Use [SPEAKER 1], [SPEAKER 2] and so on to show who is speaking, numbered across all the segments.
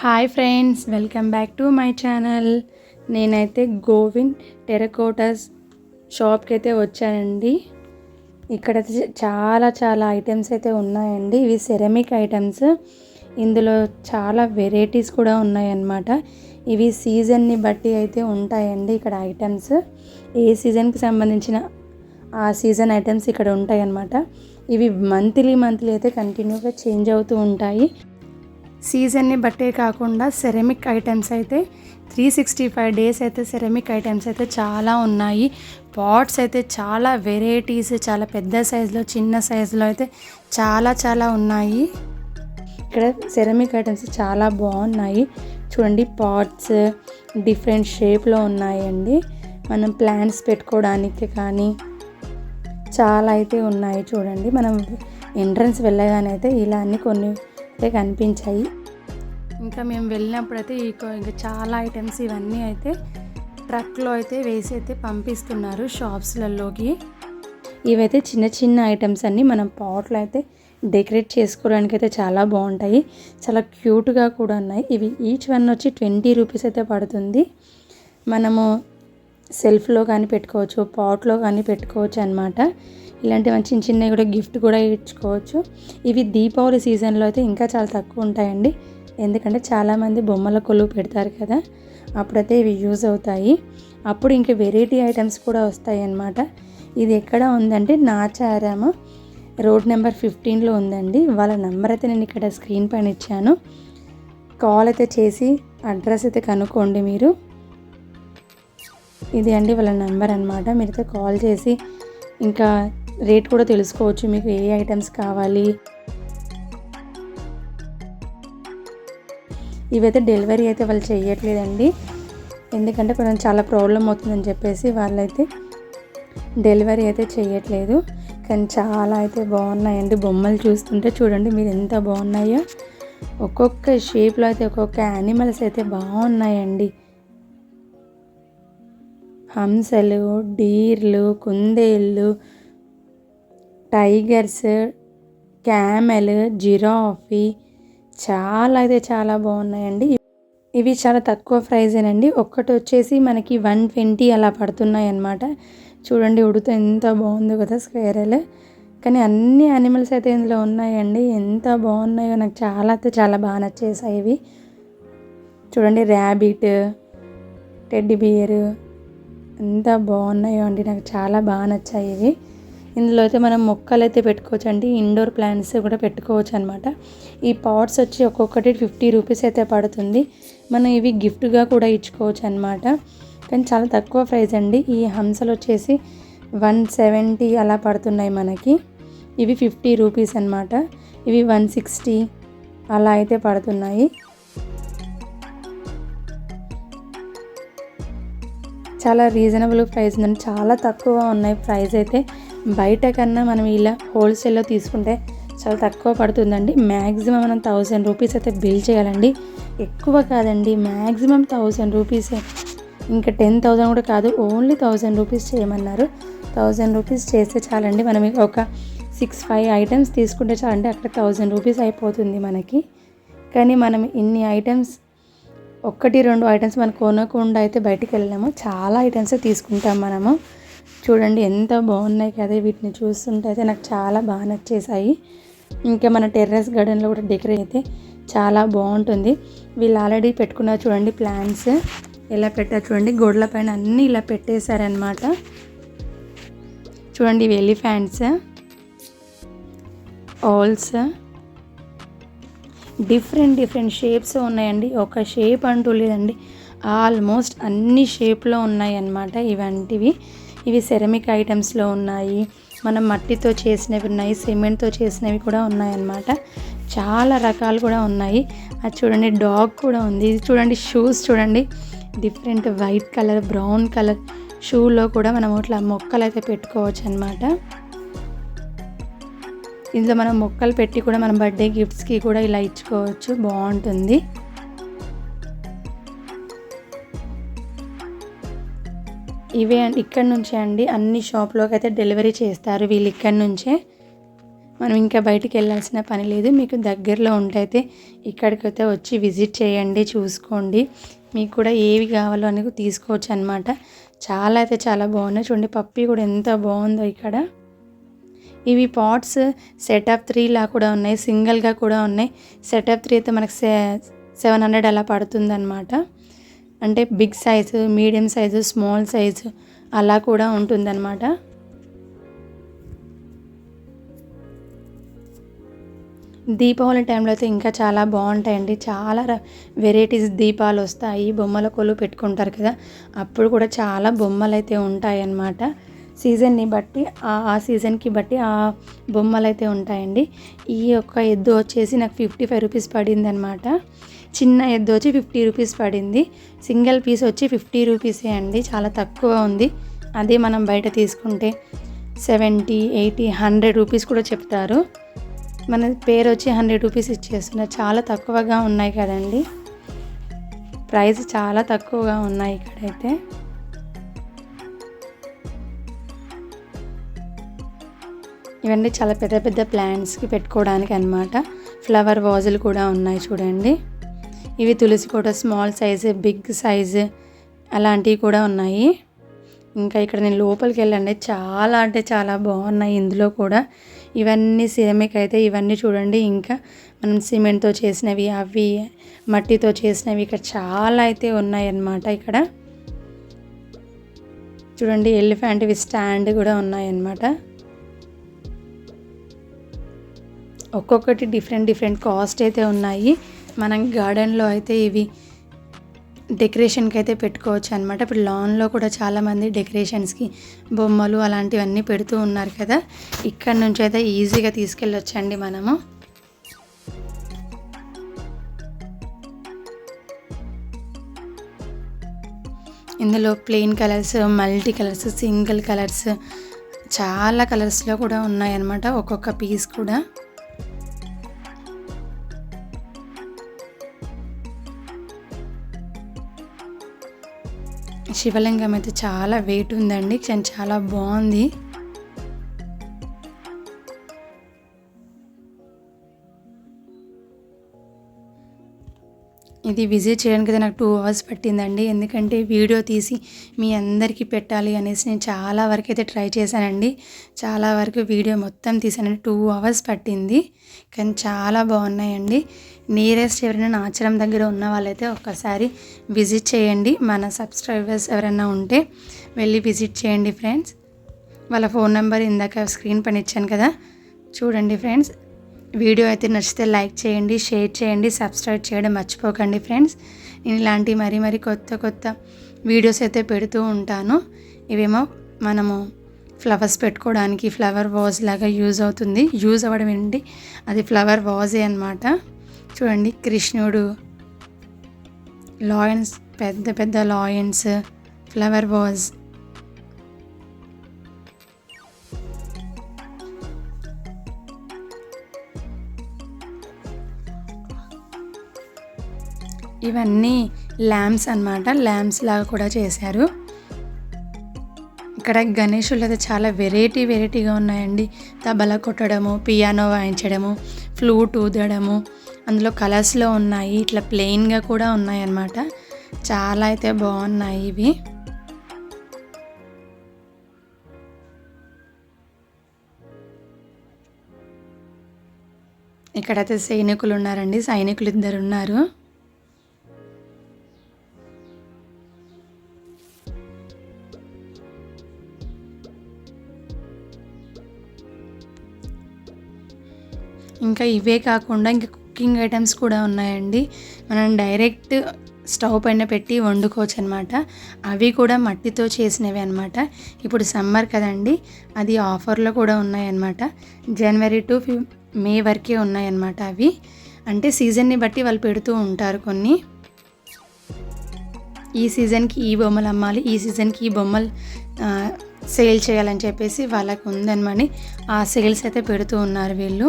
[SPEAKER 1] Hi friends welcome back to my channel నేనైతే Govind terracottas షాప్కి అయితే వచ్చానండి. ఇక్కడ అయితే చాలా చాలా ఐటమ్స్ అయితే ఉన్నాయండి. ఇవి సెరమిక్ ఐటమ్స్ ఇందులో చాలా వెరైటీస్ కూడా ఉన్నాయన్నమాట. ఇవి సీజన్ని బట్టి అయితే ఉంటాయండి ఇక్కడ ఐటమ్స్ ఏ సీజన్కి సంబంధించిన ఆ సీజన్ ఐటమ్స్ ఇక్కడ ఉంటాయన్నమాట. ఇవి మంత్లీ మంత్లీ అయితే కంటిన్యూగా చేంజ్ అవుతూ ఉంటాయి. సీజన్ని బట్టే కాకుండా సెరమిక్ ఐటమ్స్ అయితే త్రీ సిక్స్టీ ఫైవ్ డేస్ అయితే సెరమిక్ ఐటమ్స్ అయితే చాలా ఉన్నాయి. పాట్స్ అయితే చాలా వెరైటీస్ చాలా పెద్ద సైజులో చిన్న సైజులో అయితే చాలా చాలా ఉన్నాయి. ఇక్కడ సెరమిక్ ఐటమ్స్ చాలా బాగున్నాయి. చూడండి పాట్స్ డిఫరెంట్ షేప్లో ఉన్నాయండి. మనం ప్లాంట్స్ పెట్టుకోవడానికి కానీ చాలా అయితే ఉన్నాయి చూడండి. మనం ఎంట్రన్స్ వెళ్ళగానే అయితే ఇలా అన్ని కొన్ని అయితే కనిపించాయి. ఇంకా మేము వెళ్ళినప్పుడు అయితే ఇంకా చాలా ఐటమ్స్ ఇవన్నీ అయితే ట్రక్లో అయితే వేసి అయితే పంపిస్తున్నారు షాప్స్లలోకి. ఇవైతే చిన్న చిన్న ఐటమ్స్ అన్నీ మనం పాట్లో అయితే డెకరేట్ చేసుకోవడానికి అయితే చాలా బాగుంటాయి. చాలా క్యూట్గా కూడా ఉన్నాయి. ఇవి ఈచ్ వన్ వచ్చి ట్వంటీ రూపీస్ అయితే పడుతుంది. మనము సెల్ఫ్లో కానీ పెట్టుకోవచ్చు పాట్లో కానీ పెట్టుకోవచ్చు అనమాట ఇలాంటివి చిన్న చిన్నవి కూడా గిఫ్ట్ కూడా ఇచ్చుకోవచ్చు. ఇవి దీపావళి సీజన్లో అయితే ఇంకా చాలా తక్కువ ఉంటాయండి. ఎందుకంటే చాలామంది బొమ్మల కొలువు పెడతారు కదా అప్పుడైతే ఇవి యూజ్ అవుతాయి. అప్పుడు ఇంకా వెరైటీ ఐటమ్స్ కూడా వస్తాయి అన్నమాట. ఇది ఎక్కడ ఉందంటే నాచారామ రోడ్ నెంబర్ ఫిఫ్టీన్లో ఉందండి. వాళ్ళ నెంబర్ అయితే నేను ఇక్కడ స్క్రీన్ పైన ఇచ్చాను. కాల్ అయితే చేసి అడ్రస్ అయితే కనుక్కోండి మీరు. ఇది అండి వాళ్ళ నెంబర్ అనమాట మీరైతే కాల్ చేసి ఇంకా రేట్ కూడా తెలుసుకోవచ్చు మీకు ఏ ఐటమ్స్ కావాలి. ఇవైతే డెలివరీ అయితే వాళ్ళు చేయట్లేదండి ఎందుకంటే కొంచెం చాలా ప్రాబ్లం అవుతుందని చెప్పేసి వాళ్ళైతే డెలివరీ అయితే చేయట్లేదు కానీ చాలా అయితే బాగున్నాయండి బొమ్మలు చూస్తుంటే. చూడండి మీరు ఎంత బాగున్నాయో. ఒక్కొక్క షేప్లో అయితే ఒక్కొక్క యానిమల్స్ అయితే బాగున్నాయండి. హంసలు డీర్లు కుందేళ్ళు టైగర్స్ క్యామెల్ జిరాఫీ చాలా అయితే చాలా బాగున్నాయండి. ఇవి చాలా తక్కువ ప్రైజేనండి ఒక్కటి వచ్చేసి మనకి వన్ ట్వంటీ అలా పడుతున్నాయి అన్నమాట చూడండి ఉడుత ఎంత బాగుందో కదా స్క్వేరల్ కానీ అన్ని యానిమల్స్ అయితే ఇందులో ఉన్నాయండి. ఎంత బాగున్నాయో నాకు చాలా అయితే చాలా బాగా నచ్చేసాయి ఇవి. చూడండి ర్యాబిట్ టెడ్డీ బియర్ ఎంత బాగున్నాయో అండి. నాకు చాలా బాగా నచ్చాయి ఇవి. ఇందులో అయితే మనం మొక్కలు అయితే పెట్టుకోవచ్చు అండి ఇండోర్ ప్లాంట్స్ కూడా పెట్టుకోవచ్చు అనమాట ఈ పాట్స్ వచ్చి ఒక్కొక్కటి ఫిఫ్టీ రూపీస్ అయితే పడుతుంది. మనం ఇవి గిఫ్ట్గా కూడా ఇచ్చుకోవచ్చు అనమాట కానీ చాలా తక్కువ ప్రైస్ అండి. ఈ హంసలు వచ్చేసి వన్ సెవెంటీ అలా పడుతున్నాయి మనకి. ఇవి ఫిఫ్టీ రూపీస్ అనమాట ఇవి వన్ సిక్స్టీ అలా అయితే పడుతున్నాయి. చాలా రీజనబుల్ ప్రైస్ ఉందండి చాలా తక్కువ ఉన్నాయి ప్రైస్ అయితే. బయట కన్నా మనం ఇలా హోల్సేల్లో తీసుకుంటే చాలా తక్కువ పడుతుందండి. మ్యాక్సిమం మనం థౌజండ్ రూపీస్ అయితే బిల్ చేయాలండి. ఎక్కువ కాదండి మ్యాక్సిమం థౌజండ్ రూపీసే. ఇంకా టెన్ థౌజండ్ కూడా కాదు ఓన్లీ థౌజండ్ రూపీస్ చేయమన్నారు. థౌజండ్ రూపీస్ చేస్తే చాలండి మనం ఒక సిక్స్ ఫైవ్ ఐటమ్స్ తీసుకుంటే చాలండి అక్కడ థౌజండ్ రూపీస్ అయిపోతుంది మనకి. కానీ మనం ఇన్ని ఐటమ్స్ ఒకటి రెండు ఐటమ్స్ మనం కొనకుండా అయితే బయటికి వెళ్ళాము చాలా ఐటమ్స్ తీసుకుంటాం మనము. చూడండి ఎంత బాగున్నాయి కదా వీటిని చూస్తుంటే అయితే నాకు చాలా బాగా నచ్చేసాయి ఇంకా మన టెర్రస్ గార్డెన్లో కూడా డెకరేట్ అయితే చాలా బాగుంటుంది. వీళ్ళు ఆల్రెడీ పెట్టుకున్నారు చూడండి ప్లాంట్స్ ఎలా పెట్టారు చూడండి. గోడల పైన అన్నీ ఇలా పెట్టేశారనమాట చూడండి ఇవి ఎలిఫెంట్స్ ఆల్స్. డిఫరెంట్ డిఫరెంట్ షేప్స్ ఉన్నాయండి. ఒక షేప్ అంటూ లేదండి. ఆల్మోస్ట్ అన్ని షేప్లో ఉన్నాయి అన్నమాట ఇవంటివి. ఇవి సెరమిక్ ఐటమ్స్లో ఉన్నాయి. మనం మట్టితో చేసినవి ఉన్నాయి సిమెంట్తో చేసినవి కూడా ఉన్నాయన్నమాట. చాలా రకాలు కూడా ఉన్నాయి. అది చూడండి డాగ్ కూడా ఉంది. ఇది చూడండి షూస్ చూడండి. Different white colour brown colour షూలో కూడా మనం ఇట్లా మొక్కలు అయితే పెట్టుకోవచ్చు అనమాట ఇందులో మనం మొక్కలు పెట్టి కూడా మనం బర్త్డే గిఫ్ట్స్కి కూడా ఇలా ఇచ్చుకోవచ్చు. బాగుంటుంది. ఇవే ఇక్కడ నుంచే అండి. అన్ని షాప్లోకి అయితే డెలివరీ చేస్తారు వీళ్ళు ఇక్కడ నుంచే. మనం ఇంకా బయటికి వెళ్ళాల్సిన పని లేదు. మీకు దగ్గరలో ఉంటే అయితే ఇక్కడికైతే వచ్చి విజిట్ చేయండి చూసుకోండి. మీకు కూడా ఏవి కావాలో అనేది తీసుకోవచ్చు అనమాట చాలా అయితే చాలా బాగున్నాయి. చూడండి పప్పి కూడా ఎంత బాగుందో ఇక్కడ. ఇవి పాట్స్ సెటప్ త్రీలా కూడా ఉన్నాయి. సింగిల్గా కూడా ఉన్నాయి. సెటప్ త్రీ అయితే మనకు సె సెవెన్ హండ్రెడ్ అలా పడుతుందన్నమాట. అంటే big size medium size small size అలా కూడా ఉంటుందన్నమాట. దీపావళి టైంలో అయితే ఇంకా చాలా బాగుంటాయండి. చాలా వెరైటీస్ దీపాలు వస్తాయి. బొమ్మల కొలు పెట్టుకుంటారు కదా అప్పుడు కూడా చాలా బొమ్మలు అయితే ఉంటాయి అన్నమాట సీజన్ని బట్టి ఆ సీజన్కి బట్టి ఆ బొమ్మలు అయితే ఉంటాయండి. ఈ యొక్క ఎద్దు వచ్చేసి నాకు ఫిఫ్టీ ఫైవ్ రూపీస్ పడింది అనమాట చిన్న ఎద్దు వచ్చి ఫిఫ్టీ రూపీస్ పడింది. సింగిల్ పీస్ వచ్చి ఫిఫ్టీ రూపీసే అండి. చాలా తక్కువ ఉంది. అదే మనం బయట తీసుకుంటే సెవెంటీ ఎయిటీ హండ్రెడ్ రూపీస్ కూడా చెప్తారు. మన పేరు వచ్చి హండ్రెడ్ రూపీస్ ఇచ్చేస్తున్నారు. చాలా తక్కువగా ఉన్నాయి కదండి. ప్రైస్ చాలా తక్కువగా ఉన్నాయి ఇక్కడైతే. ఇవన్నీ చాలా పెద్ద పెద్ద ప్లాంట్స్కి పెట్టుకోవడానికి అనమాట ఫ్లవర్ వాజులు కూడా ఉన్నాయి చూడండి. ఇవి తులసి photo small size big size అలాంటివి కూడా ఉన్నాయి. ఇంకా ఇక్కడ నేను లోపలికి వెళ్ళండి. చాలా అంటే చాలా బాగున్నాయి ఇందులో కూడా. ఇవన్నీ సిరమిక్ అయితే ఇవన్నీ చూడండి. ఇంకా మనం సిమెంట్తో చేసినవి అవి మట్టితో చేసినవి ఇక్కడ చాలా అయితే ఉన్నాయి అన్నమాట ఇక్కడ. చూడండి ఎలిఫెంట్వి స్టాండ్ కూడా ఉన్నాయన్నమాట. ఒక్కొక్కటి డిఫరెంట్ డిఫరెంట్ కాస్ట్ అయితే ఉన్నాయి. మనం గార్డెన్లో అయితే ఇవి డెకరేషన్కి అయితే పెట్టుకోవచ్చు అనమాట ఇప్పుడు లాన్లో కూడా చాలామంది డెకరేషన్స్కి బొమ్మలు అలాంటివన్నీ పెడుతూ ఉన్నారు కదా. ఇక్కడ నుంచి అయితే ఈజీగా తీసుకెళ్ళొచ్చండి మనము. ఇందులో plain colours multi colours single colours చాలా కలర్స్లో కూడా ఉన్నాయన్నమాట ఒక్కొక్క పీస్ కూడా. శివలింగం అయితే చాలా వెయిట్ ఉందండి. చాలా బాగుంది. ఇది విజిట్ చేయడానికి అయితే నాకు టూ అవర్స్ పట్టిందండి. ఎందుకంటే వీడియో తీసి మీ అందరికీ పెట్టాలి అనేసి నేను చాలా వరకు అయితే ట్రై చేశానండి. చాలా వరకు వీడియో మొత్తం తీసానండి టూ అవర్స్ పట్టింది. కానీ చాలా బాగున్నాయండి. నియరెస్ట్ ఎవరైనా ఆచరం దగ్గర ఉన్న వాళ్ళైతే ఒక్కసారి విజిట్ చేయండి. మన సబ్స్క్రైబర్స్ ఎవరైనా ఉంటే వెళ్ళి విజిట్ చేయండి ఫ్రెండ్స్ వాళ్ళ ఫోన్ నెంబర్ ఇందాక స్క్రీన్ పని ఇచ్చాను కదా. చూడండి ఫ్రెండ్స్ వీడియో అయితే నచ్చితే లైక్ చేయండి షేర్ చేయండి సబ్స్క్రైబ్ చేయడం మర్చిపోకండి ఫ్రెండ్స్. నేను ఇలాంటి మరీ మరీ కొత్త కొత్త వీడియోస్ అయితే పెడుతూ ఉంటాను. ఇవేమో మనము ఫ్లవర్స్ పెట్టుకోవడానికి ఫ్లవర్ వాజ్ లాగా యూజ్ అవుతుంది. యూజ్ అవ్వడం ఏంటి? అది ఫ్లవర్ వాజే అనమాట చూడండి కృష్ణుడు లాయన్స్ పెద్ద పెద్ద లాయన్స్ ఫ్లవర్ వాజ్ ఇవన్నీ ల్యాంప్స్ అనమాట ల్యాంప్స్ లాగా కూడా చేశారు. ఇక్కడ గణేషులు అయితే చాలా వెరైటీ వెరైటీగా ఉన్నాయండి. తబల కొట్టడము పియానో వాయించడము ఫ్లూట్ ఊదడము అందులో కలర్స్లో ఉన్నాయి. ఇట్లా ప్లెయిన్గా కూడా ఉన్నాయి అన్నమాట. చాలా అయితే బాగున్నాయి ఇవి. ఇక్కడైతే సైనికులు ఉన్నారండి. సైనికులు ఇద్దరు ఉన్నారు. ఇంకా ఇవే కాకుండా ఇంకా కుకింగ్ ఐటమ్స్ కూడా ఉన్నాయండి. మనం డైరెక్ట్ స్టవ్ పైన పెట్టి వండుకోవచ్చు అనమాట అవి కూడా మట్టితో చేసినవి అనమాట ఇప్పుడు సమ్మర్ కదండి అది ఆఫర్లో కూడా ఉన్నాయన్నమాట. జనవరి టు మే వరకే ఉన్నాయన్నమాట అవి. అంటే సీజన్ని బట్టి వాళ్ళు పెడుతూ ఉంటారు కొన్ని. ఈ సీజన్కి ఈ బొమ్మలు అమ్మాలి ఈ సీజన్కి ఈ బొమ్మలు సేల్ చేయాలని చెప్పేసి వాళ్ళకు ఉందనమని ఆ సేల్స్ అయితే పెడుతూ ఉన్నారు వీళ్ళు.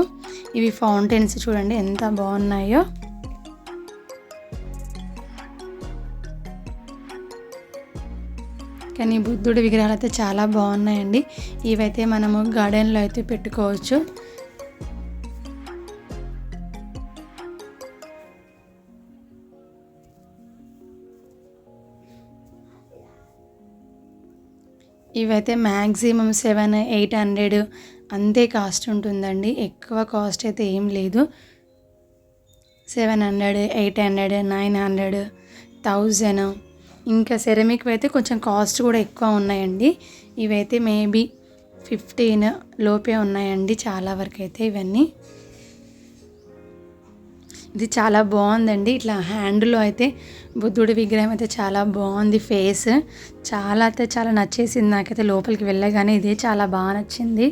[SPEAKER 1] ఇవి ఫౌంటైన్స్ చూడండి ఎంత బాగున్నాయో. కానీ బుద్ధుడి విగ్రహాలు అయితే చాలా బాగున్నాయండి. ఇవైతే మనము గార్డెన్లో అయితే పెట్టుకోవచ్చు. ఇవైతే మ్యాక్సిమం సెవెన్ ఎయిట్ హండ్రెడ్ అంతే కాస్ట్ ఉంటుందండి. ఎక్కువ కాస్ట్ అయితే ఏం లేదు. Seven hundred eight hundred nine hundred thousand. ఇంకా సెరమిక్ అయితే కొంచెం కాస్ట్ కూడా ఎక్కువ ఉన్నాయండి. ఇవైతే మేబీ ఫిఫ్టీన్ లోపే ఉన్నాయండి చాలా వరకు అయితే ఇవన్నీ. ఇది చాలా బాగుందండి. ఇట్లా హ్యాండ్లో అయితే బుద్ధుడి విగ్రహం అయితే చాలా బాగుంది ఫేస్. చాలా అయితే చాలా నచ్చేసింది నాకైతే లోపలికి వెళ్ళగానే. ఇదే చాలా బాగా నచ్చింది.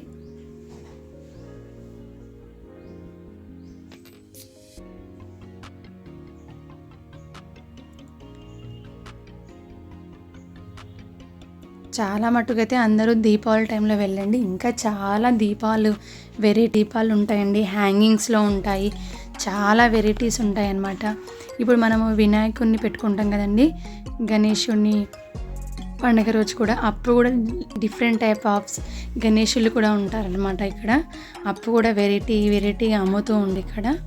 [SPEAKER 1] చాలా మట్టుకైతే అందరూ దీపావళి టైంలో వెళ్ళండి. ఇంకా చాలా దీపాలు వెరైటీ దీపాలు ఉంటాయండి. హ్యాంగింగ్స్లో ఉంటాయి. చాలా వెరైటీస్ ఉంటాయన్నమాట. ఇప్పుడు మనము వినాయకుడిని పెట్టుకుంటాం కదండి. గణేషుడిని పండగ రోజు కూడా అప్పుడు కూడా డిఫరెంట్ టైప్ ఆఫ్ గణేషులు కూడా ఉంటారనమాట ఇక్కడ. అప్పుడు కూడా వెరైటీ వెరైటీగా అమ్ముతూ ఉంది ఇక్కడ.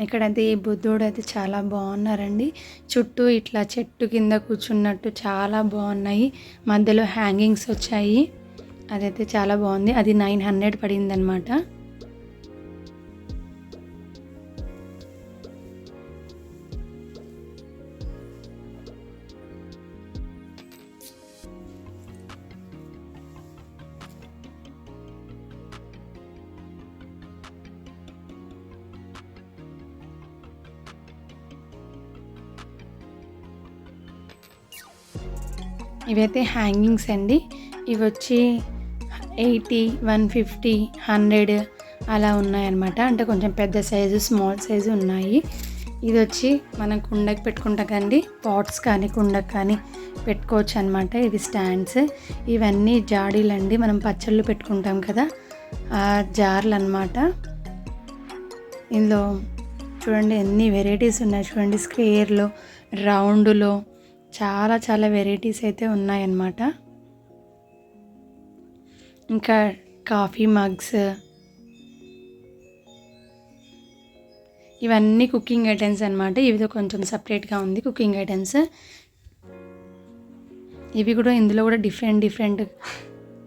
[SPEAKER 1] ఇక్కడైతే ఈ బుద్ధుడు అయితే చాలా బాగున్నారండి. చుట్టూ ఇట్లా చెట్టు కింద కూర్చున్నట్టు చాలా బాగున్నాయి. మధ్యలో హ్యాంగింగ్స్ వచ్చాయి. అదైతే చాలా బాగుంది. అది నైన్ హండ్రెడ్ పడింది ఇవైతే హ్యాంగింగ్స్ అండి. ఇవి వచ్చి ఎయిటీ వన్ ఫిఫ్టీ హండ్రెడ్ అలా ఉన్నాయన్నమాట. అంటే కొంచెం పెద్ద సైజు స్మాల్ సైజు ఉన్నాయి. ఇది వచ్చి మనం కుండకి పెట్టుకుంటా కండి పాట్స్ కానీ కుండకు కానీ పెట్టుకోవచ్చు అనమాట ఇది స్టాండ్స్. ఇవన్నీ జాడీలు అండి మనం పచ్చళ్ళు పెట్టుకుంటాం కదా ఆ జార్లు అనమాట ఇందులో చూడండి ఎన్ని వెరైటీస్ ఉన్నాయి. చూడండి స్క్వేర్లో రౌండ్లో చాలా చాలా వెరైటీస్ అయితే ఉన్నాయన్నమాట. ఇంకా కాఫీ మగ్స్ ఇవన్నీ కుకింగ్ ఐటమ్స్ అనమాట ఇవి కొంచెం సపరేట్గా ఉంది కుకింగ్ ఐటమ్స్ ఇవి కూడా ఇందులో కూడా డిఫరెంట్ డిఫరెంట్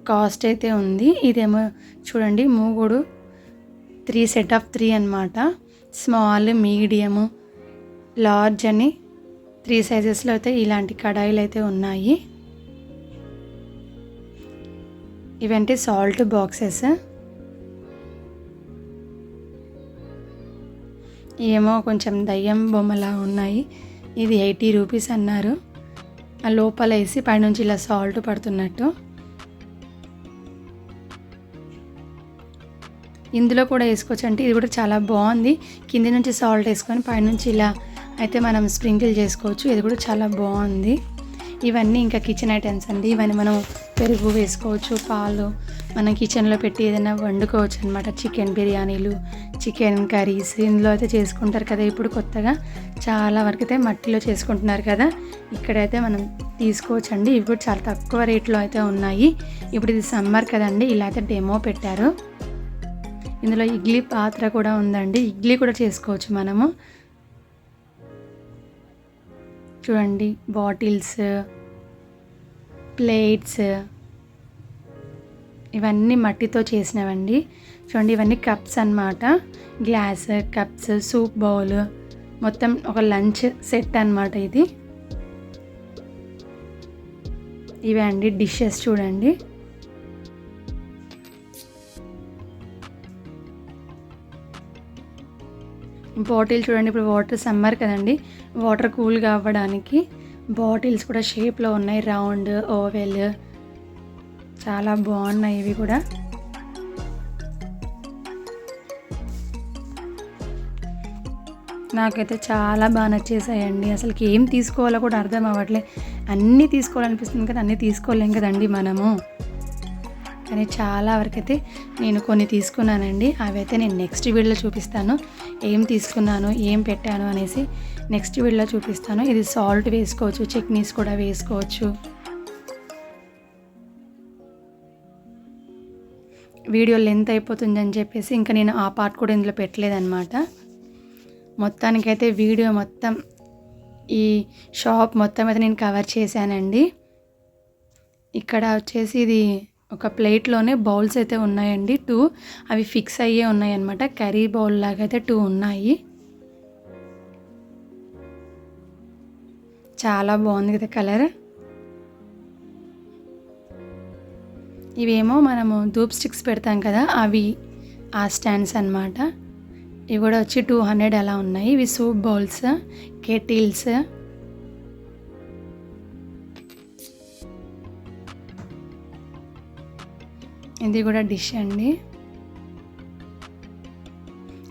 [SPEAKER 1] కాస్ట్ అయితే ఉంది. ఇదేమో చూడండి మూగుడు త్రీ సెట్ ఆఫ్ త్రీ అనమాట స్మాల్ మీడియము లార్జ్ అని త్రీ సైజెస్లో అయితే ఇలాంటి కడాయిలు అయితే ఉన్నాయి. ఇవంటే సాల్ట్ బాక్సెస్. ఏమో కొంచెం దయ్యం బొమ్మలా ఉన్నాయి. ఇది ఎయిటీ రూపీస్ అన్నారు. ఆ లోపల వేసి పైనుంచి ఇలా సాల్ట్ పడుతున్నట్టు. ఇందులో కూడా వేసుకోవచ్చు. అంటే ఇది కూడా చాలా బాగుంది. కింది నుంచి సాల్ట్ వేసుకొని పైనుంచి ఇలా అయితే మనం స్ప్రింకిల్ చేసుకోవచ్చు. ఇది కూడా చాలా బాగుంది. ఇవన్నీ ఇంకా కిచెన్ ఐటమ్స్ అండి. ఇవన్నీ మనం పెరుగు వేసుకోవచ్చు పాలు. మనం కిచెన్లో పెట్టి ఏదైనా వండుకోవచ్చు అనమాట చికెన్ బిర్యానీలు చికెన్ కర్రీస్ ఇందులో అయితే చేసుకుంటారు కదా. ఇప్పుడు కొత్తగా చాలా వరకు అయితే మట్టిలో చేసుకుంటున్నారు కదా. ఇక్కడైతే మనం తీసుకోవచ్చు అండి ఇవి కూడా చాలా తక్కువ రేట్లో అయితే ఉన్నాయి. ఇప్పుడు ఇది సమ్మర్ కదండి. ఇలా అయితే డెమో పెట్టారు. ఇందులో ఇడ్లీ పాత్ర కూడా ఉందండి. ఇడ్లీ కూడా చేసుకోవచ్చు మనము. చూడండి బాటిల్స్ ప్లేట్స్ ఇవన్నీ మట్టితో చేసినవండి. చూడండి ఇవన్నీ కప్స్ అనమాట గ్లాస్ కప్స్ సూప్ బౌల్ మొత్తం ఒక లంచ్ సెట్ అనమాట ఇది. ఇవే అండి డిషెస్ చూడండి. బాటిల్ చూడండి ఇప్పుడు వాటర్ సమ్మర్ కదండి. వాటర్ కూల్గా అవ్వడానికి బాటిల్స్ కూడా షేప్లో ఉన్నాయి. Round oval. చాలా బాగున్నాయి ఇవి కూడా. నాకైతే చాలా బాగా నచ్చేసాయండి. అసలుకి ఏం తీసుకోవాలో కూడా అర్థం అవ్వట్లే. అన్నీ తీసుకోవాలనిపిస్తుంది కదా అన్నీ తీసుకోలేం కదండి మనము. కానీ చాలా వరకైతే నేను కొన్ని తీసుకున్నానండి. అవి అయితే నేను నెక్స్ట్ వీడియోలో చూపిస్తాను. ఏం తీసుకున్నాను ఏం పెట్టాను అనేసి నెక్స్ట్ వీడియోలో చూపిస్తాను. ఇది సాల్ట్ వేసుకోవచ్చు చట్నీస్ కూడా వేసుకోవచ్చు. వీడియో లెంత్ అయిపోతుంది అని చెప్పేసి ఇంకా నేను ఆ పార్ట్ కూడా ఇందులో పెట్టలేదన్నమాట. మొత్తానికైతే వీడియో మొత్తం ఈ షాప్ మొత్తం అయితే నేను కవర్ చేశానండి. ఇక్కడ వచ్చేసి ఇది ఒక ప్లేట్లోనే బౌల్స్ అయితే ఉన్నాయండి టూ. అవి ఫిక్స్ అయ్యే ఉన్నాయి అనమాట కర్రీ బౌల్ లాగా అయితే టూ ఉన్నాయి. చాలా బాగుంది కదా కలర్. ఇవేమో మనము ధూప్ స్టిక్స్ పెడతాం కదా అవి ఆ స్టాండ్స్ అన్నమాట. ఇవి కూడా వచ్చి టూ హండ్రెడ్ అలా ఉన్నాయి. ఇవి సూప్ బౌల్స్ కెటిల్స్. ఇది కూడా డిష్ అండి.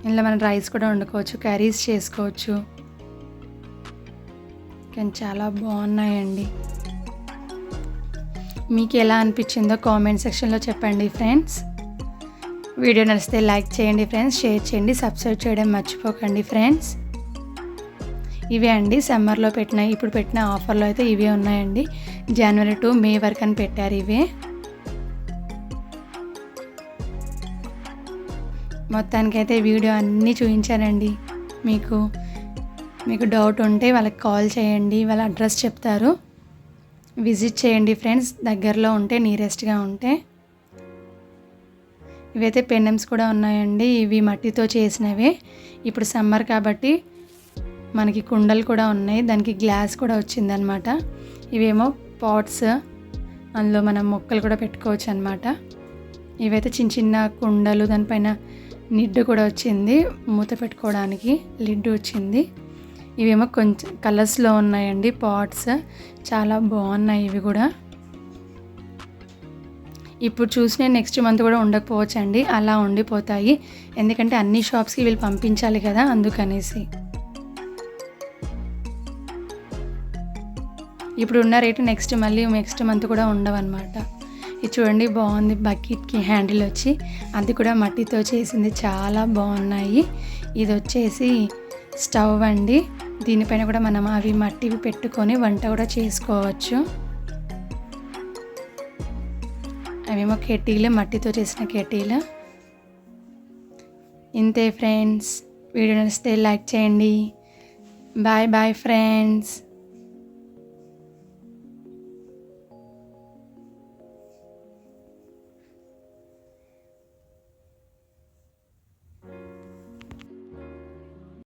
[SPEAKER 1] ఇందులో మనం రైస్ కూడా వండుకోవచ్చు కర్రీస్ చేసుకోవచ్చు. కానీ చాలా బాగున్నాయండి. మీకు ఎలా అనిపించిందో కామెంట్ సెక్షన్లో చెప్పండి ఫ్రెండ్స్. వీడియో నచ్చితే లైక్ చేయండి ఫ్రెండ్స్ షేర్ చేయండి సబ్స్క్రైబ్ చేయడం మర్చిపోకండి ఫ్రెండ్స్. ఇవే అండి సమ్మర్లో పెట్టిన ఇప్పుడు పెట్టిన ఆఫర్లో అయితే ఇవే ఉన్నాయండి. జనవరి టు మే వరకు అని పెట్టారు ఇవే. మొత్తానికైతే వీడియో అన్నీ చూపించానండి. మీకు మీకు డౌట్ ఉంటే వాళ్ళకి కాల్ చేయండి వాళ్ళ అడ్రస్ చెప్తారు. విజిట్ చేయండి ఫ్రెండ్స్ దగ్గరలో ఉంటే నియరెస్ట్గా ఉంటే. ఇవైతే పెండమ్స్ కూడా ఉన్నాయండి ఇవి మట్టితో చేసినవే. ఇప్పుడు సమ్మర్ కాబట్టి మనకి కుండలు కూడా ఉన్నాయి దానికి గ్లాస్ కూడా వచ్చిందనమాట. ఇవేమో పాట్స్ అందులో మనం మొక్కలు కూడా పెట్టుకోవచ్చు అనమాట ఇవైతే చిన్న చిన్న కుండలు దానిపైన నిడ్డు కూడా వచ్చింది మూత పెట్టుకోవడానికి లిడ్ వచ్చింది. ఇవేమో కొంచెం కలర్స్లో ఉన్నాయండి పాట్స్ చాలా బాగున్నాయి ఇవి కూడా. ఇప్పుడు చూసిన నెక్స్ట్ మంత్ కూడా ఉండకపోవచ్చు అండి అలా ఉండిపోతాయి. ఎందుకంటే అన్ని షాప్స్కి వీళ్ళు పంపించాలి కదా అందుకనేసి. ఇప్పుడు ఉన్న రేటు నెక్స్ట్ మళ్ళీ నెక్స్ట్ మంత్ కూడా ఉండవన్నమాట. ఇది చూడండి బాగుంది. బకెట్కి హ్యాండిల్ వచ్చి అది కూడా మట్టితో చేసింది. చాలా బాగున్నాయి. ఇది వచ్చేసి స్టవ్ అండి. దీనిపైన కూడా మనం అవి మట్టివి పెట్టుకొని వంట కూడా చేసుకోవచ్చు. అవేమో కెటీలు మట్టితో చేసిన కెటీలు. ఇంతే ఫ్రెండ్స్. వీడియో నచ్చితే లైక్ చేయండి. Bye bye friends.